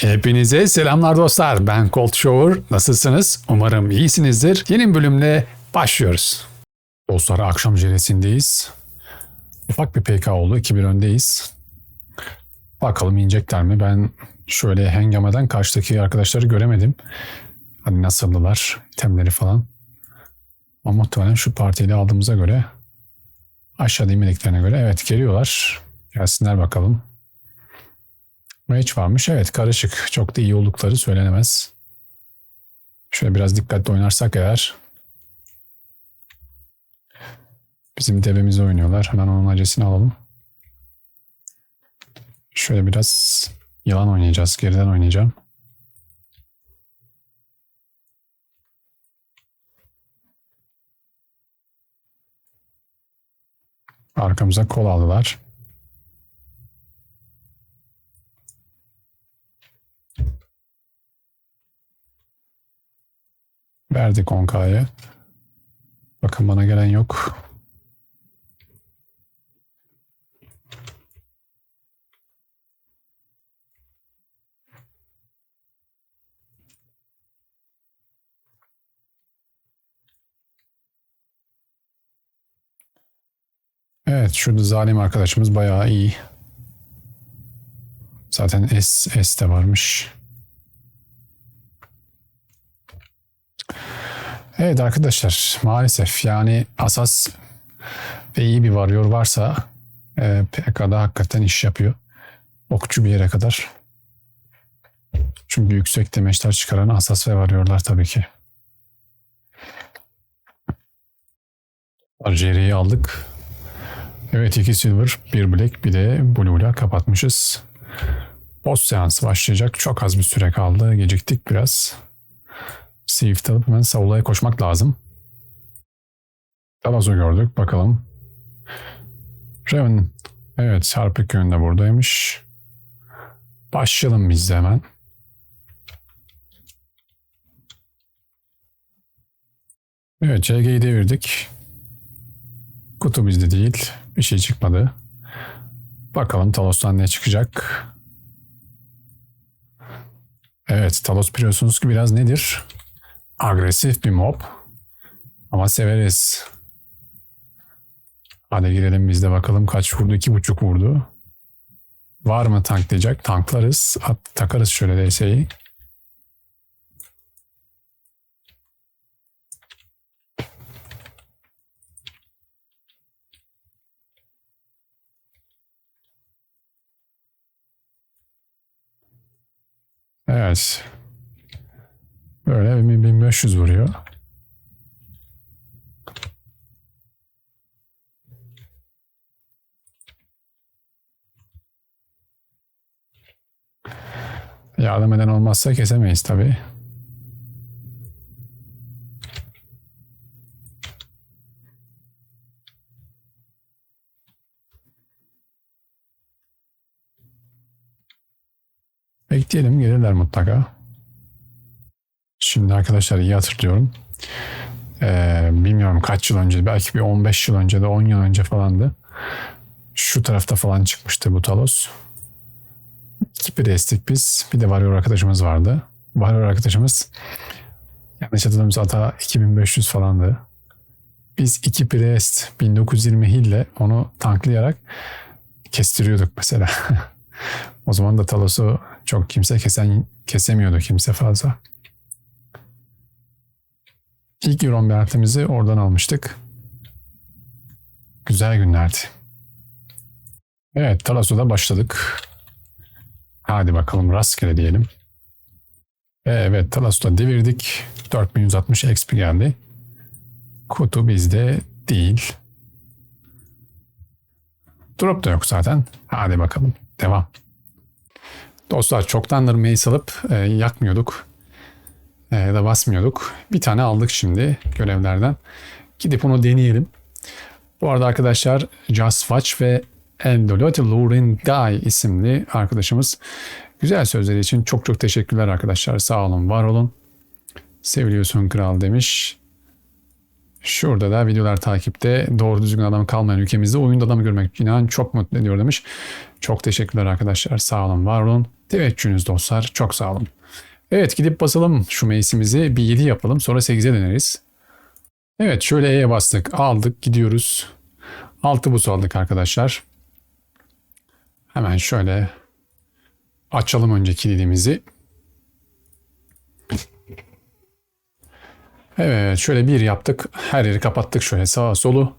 Hepinize selamlar dostlar. Ben Colt Shower. Nasılsınız? Umarım iyisinizdir. Yeni bölümle başlıyoruz. Dostlar akşam jeresindeyiz. Ufak bir PK oldu. 2-1 öndeyiz. Bakalım inecekler mi? Ben şöyle hengameden karşıdaki arkadaşları göremedim. Hani nasıldılar, itemleri falan. Ama muhtemelen şu partiyi de aldığımıza göre aşağıda inmediklerine göre evet geliyorlar. Gelsinler bakalım. Mage varmış. Evet karışık. Çok da iyi oldukları söylenemez. Şöyle biraz dikkatli oynarsak eğer. Bizim devemizi oynuyorlar. Hemen onun acesini alalım. Şöyle biraz yalan oynayacağız. Geriden oynayacağım. Arkamıza kol aldılar. Verdik 10K'yı. Bakın bana gelen yok. Evet şurada zalim arkadaşımız bayağı iyi. Zaten S, S de varmış. Evet arkadaşlar maalesef yani asas ve iyi bir varıyor varsa e, PK'da hakikaten iş yapıyor. Okçu bir yere kadar. Çünkü yüksek demeçler çıkaran asas ve varıyorlar tabii ki. Arjeri'yi aldık. Evet iki silver, bir black, bir de blue'la kapatmışız. Boss seansı başlayacak. Çok az bir süre kaldı. Geciktik biraz. Swift alıp hemen savulaya koşmak lazım. Talaz'ı gördük. Bakalım. Raven. Evet Harpik yönünde buradaymış. Başlayalım biz de hemen. Evet CG'yi devirdik. Kutu bizde değil. Bir şey çıkmadı. Bakalım Talos'tan ne çıkacak. Evet Talos biliyorsunuz ki biraz nedir? Agresif bir mob. Ama severiz. Hadi girelim biz de bakalım kaç vurdu? iki buçuk vurdu. Var mı tanklayacak? Tanklarız. At, takarız şöyle DS'yi. Evet. Böyle 1500 vuruyor. Yardım eden olmazsa kesemeyiz tabii. Bekleyelim gelirler mutlaka. Şimdi arkadaşlar iyi hatırlıyorum. Ee, bilmiyorum kaç yıl önce belki bir 15 yıl önce de 10 yıl önce falandı. Şu tarafta falan çıkmıştı bu Talos. İki Priest'tik biz. Bir de Warrior arkadaşımız vardı. Warrior arkadaşımız yanlış hatırlamıyorsam hata 2500 falandı. Biz iki Priest 1920 hille onu tanklayarak kestiriyorduk mesela. o zaman da Talos'u çok kimse kesen kesemiyordu kimse fazla. İlk Euron Bert'imizi oradan almıştık. Güzel günlerdi. Evet Talasso'da başladık. Hadi bakalım rastgele diyelim. Evet Talasso'da devirdik. 4160 XP geldi. Kutu bizde değil. Drop da yok zaten. Hadi bakalım. Devam. Dostlar çoktandır mace alıp e, yakmıyorduk. E, ya da basmıyorduk. Bir tane aldık şimdi görevlerden. Gidip onu deneyelim. Bu arada arkadaşlar Just Watch ve Endoloti Lurin Guy isimli arkadaşımız güzel sözleri için çok çok teşekkürler arkadaşlar. Sağ olun, var olun. Seviliyorsun kral demiş. Şurada da videolar takipte doğru düzgün adam kalmayan ülkemizde oyunda adam görmek inan çok mutlu ediyor demiş. Çok teşekkürler arkadaşlar. Sağ olun, var olun. Teveccühünüz dostlar. Çok sağ olun. Evet gidip basalım şu meclisimizi. Bir 7 yapalım sonra 8'e döneriz. Evet şöyle E'ye bastık. Aldık gidiyoruz. 6 buz aldık arkadaşlar. Hemen şöyle açalım önce kilidimizi. Evet şöyle bir yaptık. Her yeri kapattık şöyle sağa solu.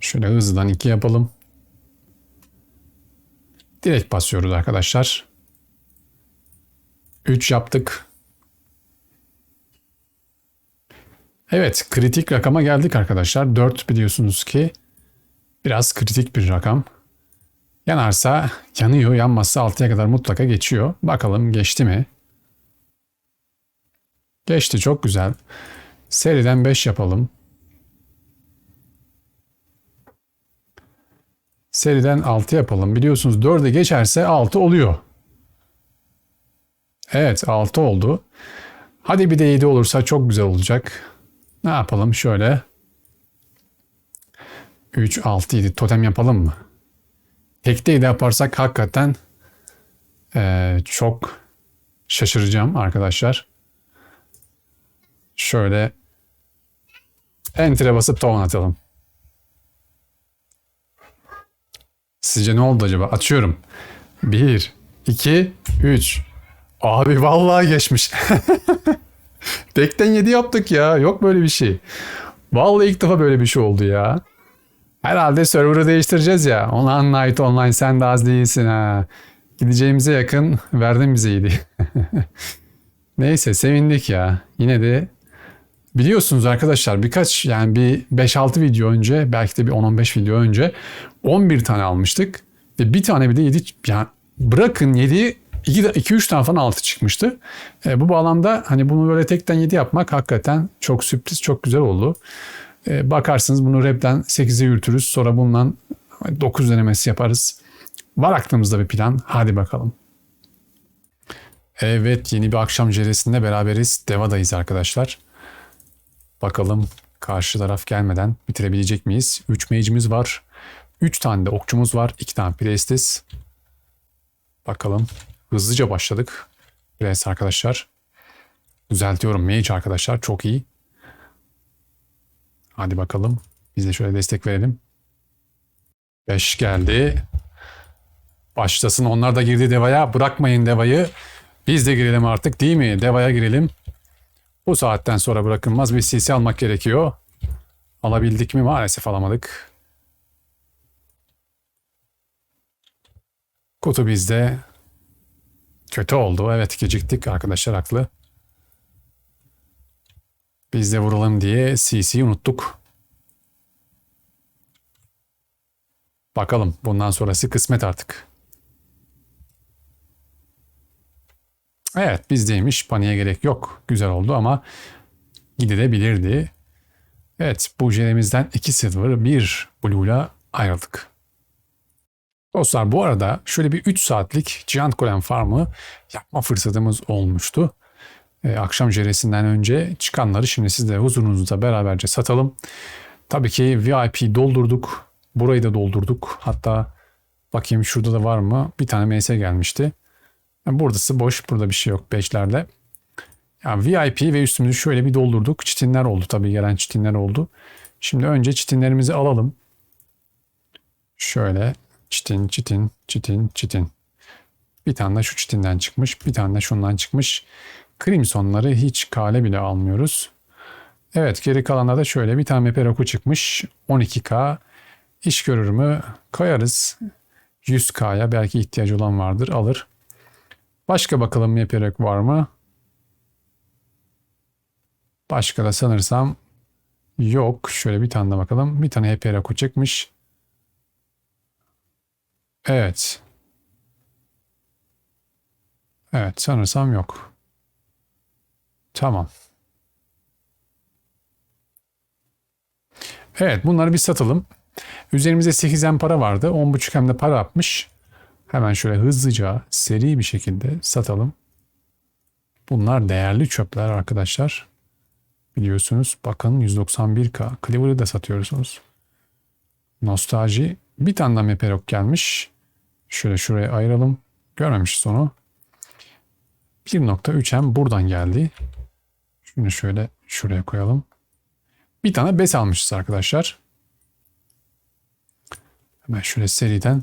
Şöyle hızlıdan iki yapalım. Direkt basıyoruz arkadaşlar. 3 yaptık. Evet kritik rakama geldik arkadaşlar. 4 biliyorsunuz ki biraz kritik bir rakam. Yanarsa yanıyor, yanmazsa 6'ya kadar mutlaka geçiyor. Bakalım geçti mi? Geçti çok güzel. Seriden 5 yapalım. Seriden 6 yapalım. Biliyorsunuz 4'e geçerse 6 oluyor. Evet 6 oldu. Hadi bir de 7 olursa çok güzel olacak. Ne yapalım şöyle. 3, 6, 7 totem yapalım mı? Tekte 7 yaparsak hakikaten ee, çok şaşıracağım arkadaşlar. Şöyle enter'e basıp tavan atalım. Sizce ne oldu acaba? Açıyorum. 1, 2, 3. Abi vallahi geçmiş. Tekten 7 yaptık ya. Yok böyle bir şey. Vallahi ilk defa böyle bir şey oldu ya. Herhalde server'ı değiştireceğiz ya. Online Night Online sen de az değilsin ha. Gideceğimize yakın verdin bize 7. Neyse sevindik ya. Yine de biliyorsunuz arkadaşlar birkaç yani bir 5-6 video önce belki de bir 10-15 video önce 11 tane almıştık. Ve bir tane bir de 7 yani bırakın 7 2-3 tane falan 6 çıkmıştı. E, bu bağlamda hani bunu böyle tekten 7 yapmak hakikaten çok sürpriz çok güzel oldu. E, bakarsınız bunu rep'ten 8'e yürütürüz. Sonra bundan 9 denemesi yaparız. Var aklımızda bir plan. Hadi bakalım. Evet yeni bir akşam jeresinde beraberiz. Deva'dayız arkadaşlar. Bakalım karşı taraf gelmeden bitirebilecek miyiz? 3 mage'imiz var. 3 tane de okçumuz var. 2 tane priestess. Bakalım. Hızlıca başladık. Priest arkadaşlar. Düzeltiyorum. Mage arkadaşlar. Çok iyi. Hadi bakalım. Biz de şöyle destek verelim. 5 geldi. Başlasın. Onlar da girdi Deva'ya. Bırakmayın Deva'yı. Biz de girelim artık değil mi? Deva'ya girelim. Bu saatten sonra bırakılmaz bir CC almak gerekiyor. Alabildik mi? Maalesef alamadık. Kutu bizde. Kötü oldu. Evet geciktik arkadaşlar haklı. Biz de vuralım diye CC'yi unuttuk. Bakalım bundan sonrası kısmet artık. Evet bizdeymiş. Paniğe gerek yok. Güzel oldu ama gidebilirdi. Evet bu jenemizden 2 silver 1 blue'la ayrıldık. Dostlar bu arada şöyle bir 3 saatlik Giant Golem Farm'ı yapma fırsatımız olmuştu. Ee, akşam jeresinden önce çıkanları şimdi sizle huzurunuzda beraberce satalım. Tabii ki VIP doldurduk. Burayı da doldurduk. Hatta bakayım şurada da var mı? Bir tane MS gelmişti. Yani buradası boş. Burada bir şey yok beşlerde. Yani VIP ve üstümüzü şöyle bir doldurduk. Çitinler oldu tabii gelen çitinler oldu. Şimdi önce çitinlerimizi alalım. Şöyle çitin, çitin, çitin, çitin. Bir tane de şu çitinden çıkmış. Bir tane de şundan çıkmış. Crimson'ları hiç kale bile almıyoruz. Evet geri kalanlarda da şöyle bir tane Meperoku çıkmış. 12K. İş görür mü? Koyarız. 100K'ya belki ihtiyacı olan vardır alır. Başka bakalım Meperok var mı? Başka da sanırsam yok. Şöyle bir tane de bakalım. Bir tane Heperoku çıkmış. Evet. Evet sanırsam yok. Tamam. Evet bunları bir satalım. Üzerimizde 8 hem para vardı. 10.5 hem de para atmış. Hemen şöyle hızlıca seri bir şekilde satalım. Bunlar değerli çöpler arkadaşlar. biliyorsunuz. Bakın 191K. Cleaver'ı da satıyorsunuz. Nostalji. Bir tane daha Meperok gelmiş. Şöyle şuraya ayıralım. Görmemişiz onu. 1.3M buradan geldi. Şunu şöyle şuraya koyalım. Bir tane BES almışız arkadaşlar. Hemen şöyle seriden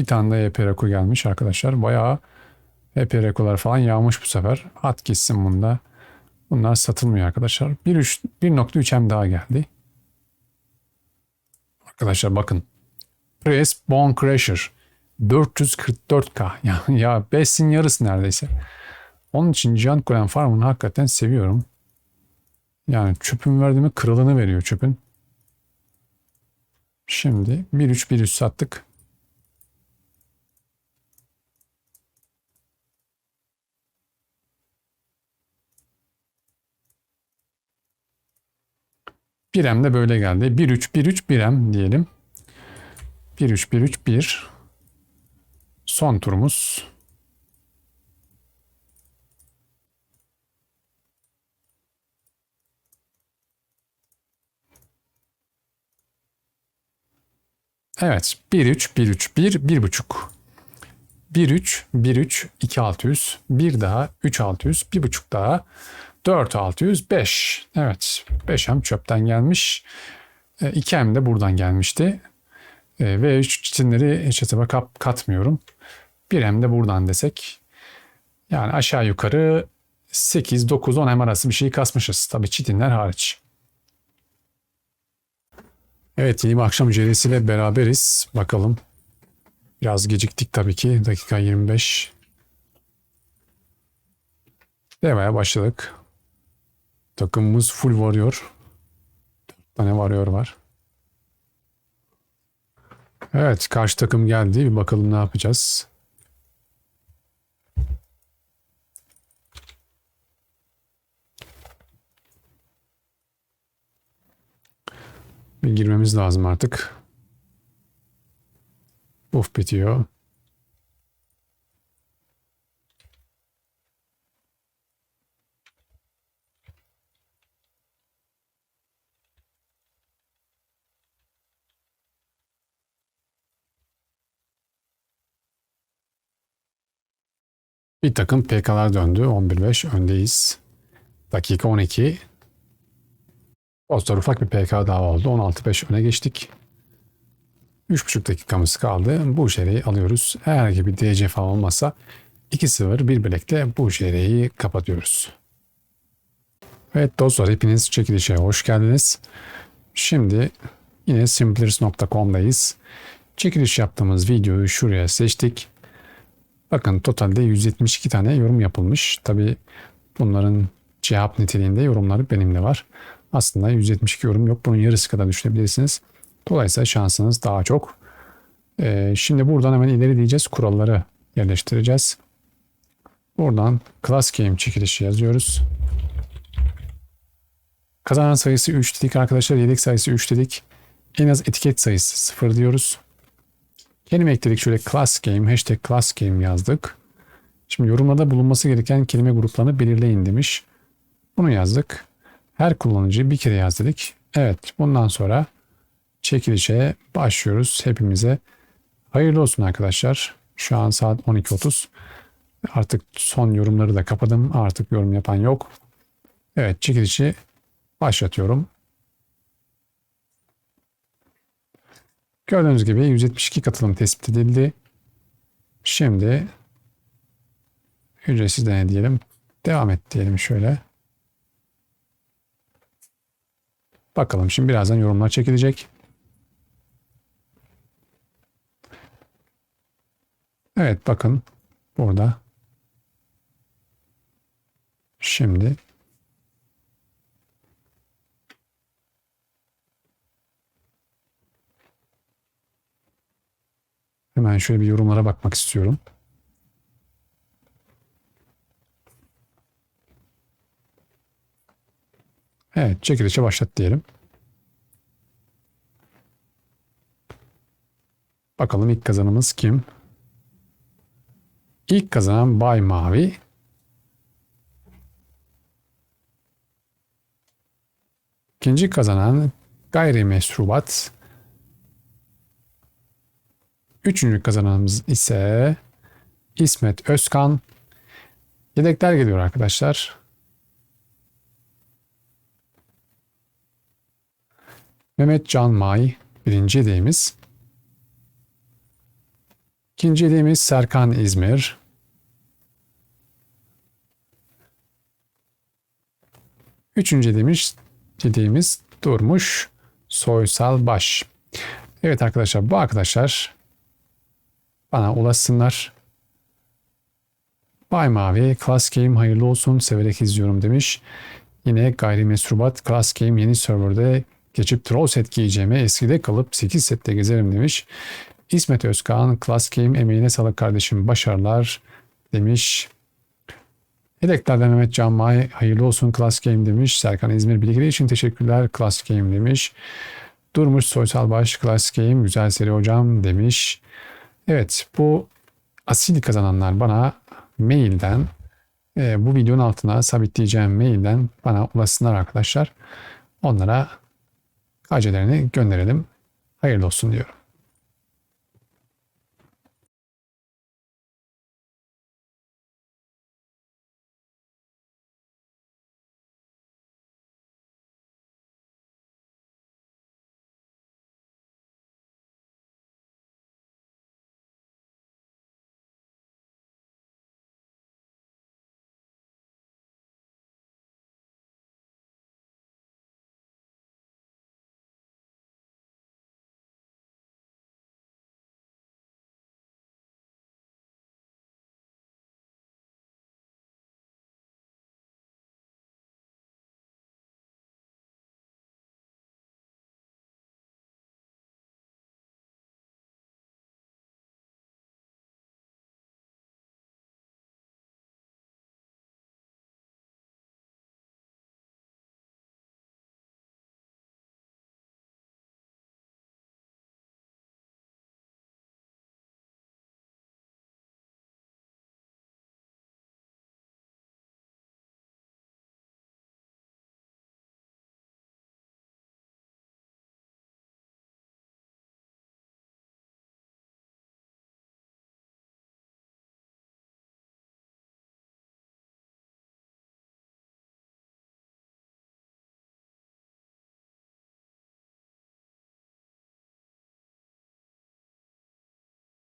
Bir tane de EP Reko gelmiş arkadaşlar. Bayağı EP Reko'lar falan yağmış bu sefer. At gitsin bunda. Bunlar satılmıyor arkadaşlar. 1.3M daha geldi. Arkadaşlar bakın. Press Bone Crusher. 444K. Ya, ya 5'in yarısı neredeyse. Onun için Can Kulen Farm'ını hakikaten seviyorum. Yani çöpün verdiğimi kralını veriyor çöpün. Şimdi 1.3 1.3 sattık. Birem de böyle geldi. 1-3, 1-3, birem diyelim. 1-3, 1-3, 1. Son turumuz. Evet. 1-3, 1-3, 1, 1.5. 1-3, 1-3, 2-600. Bir daha 3-600. 1.5 daha 4600 5. Evet 5M çöpten gelmiş. 2M de buradan gelmişti. E, ve 3 çitinleri kat, katmıyorum. 1M de buradan desek. Yani aşağı yukarı 8, 9, 10 M arası bir şey kasmışız. Tabi çitinler hariç. Evet yeni bir akşam cerisiyle beraberiz. Bakalım. Biraz geciktik tabii ki. Dakika 25. Demeye başladık. Takımımız full varıyor. Dört tane varıyor var. Evet karşı takım geldi. Bir bakalım ne yapacağız. Bir girmemiz lazım artık. Uf bitiyor. Bir takım PK'lar döndü. 11-5 öndeyiz. Dakika 12. Dostlar ufak bir PK daha oldu. 16-5 öne geçtik. 3,5 dakikamız kaldı. Bu şeyi alıyoruz. Ki bir DC falan olmasa 2-0 bir bilekle bu şeyi kapatıyoruz. Evet dostlar hepiniz çekilişe hoş geldiniz. Şimdi yine simplers.com'dayız. Çekiliş yaptığımız videoyu şuraya seçtik. Bakın totalde 172 tane yorum yapılmış. Tabi bunların cevap niteliğinde yorumları benimle var. Aslında 172 yorum yok. Bunun yarısı kadar düşünebilirsiniz. Dolayısıyla şansınız daha çok. Ee, şimdi buradan hemen ileri diyeceğiz. Kuralları yerleştireceğiz. Buradan class game çekilişi yazıyoruz. Kazanan sayısı 3 dedik arkadaşlar. Yedek sayısı 3 dedik. En az etiket sayısı 0 diyoruz. Kelime ekledik şöyle class game, hashtag class game yazdık. Şimdi yorumlarda bulunması gereken kelime gruplarını belirleyin demiş. Bunu yazdık. Her kullanıcı bir kere yaz dedik. Evet bundan sonra çekilişe başlıyoruz hepimize. Hayırlı olsun arkadaşlar. Şu an saat 12.30. Artık son yorumları da kapadım. Artık yorum yapan yok. Evet çekilişi başlatıyorum. Gördüğünüz gibi 172 katılım tespit edildi. Şimdi ücretsiz deney diyelim. Devam et diyelim şöyle. Bakalım şimdi birazdan yorumlar çekilecek. Evet bakın burada. Şimdi Hemen şöyle bir yorumlara bakmak istiyorum. Evet çekilişe başlat diyelim. Bakalım ilk kazanımız kim? İlk kazanan Bay Mavi. İkinci kazanan Gayrimeşrubat. Üçüncü kazananımız ise İsmet Özkan. Yedekler geliyor arkadaşlar. Mehmet Can May birinci yedeğimiz. İkinci yedeğimiz Serkan İzmir. Üçüncü yedeğimiz, yedeğimiz Durmuş Soysal Baş. Evet arkadaşlar bu arkadaşlar bana ulaşsınlar. Bay Mavi, Class Game hayırlı olsun, severek izliyorum demiş. Yine gayrimeşrubat Class Game yeni serverde geçip troll set giyeceğime eskide kalıp 8 sette gezerim demiş. İsmet Özkan, Class Game emeğine sağlık kardeşim, başarılar demiş. Yedeklerden Mehmet Can May, hayırlı olsun Class Game demiş. Serkan İzmir bilgileri için teşekkürler Class Game demiş. Durmuş Soysal Baş, Class Game, güzel seri hocam demiş. Evet bu asil kazananlar bana mailden e, bu videonun altına sabitleyeceğim mailden bana ulaşsınlar arkadaşlar. Onlara acelerini gönderelim. Hayırlı olsun diyorum.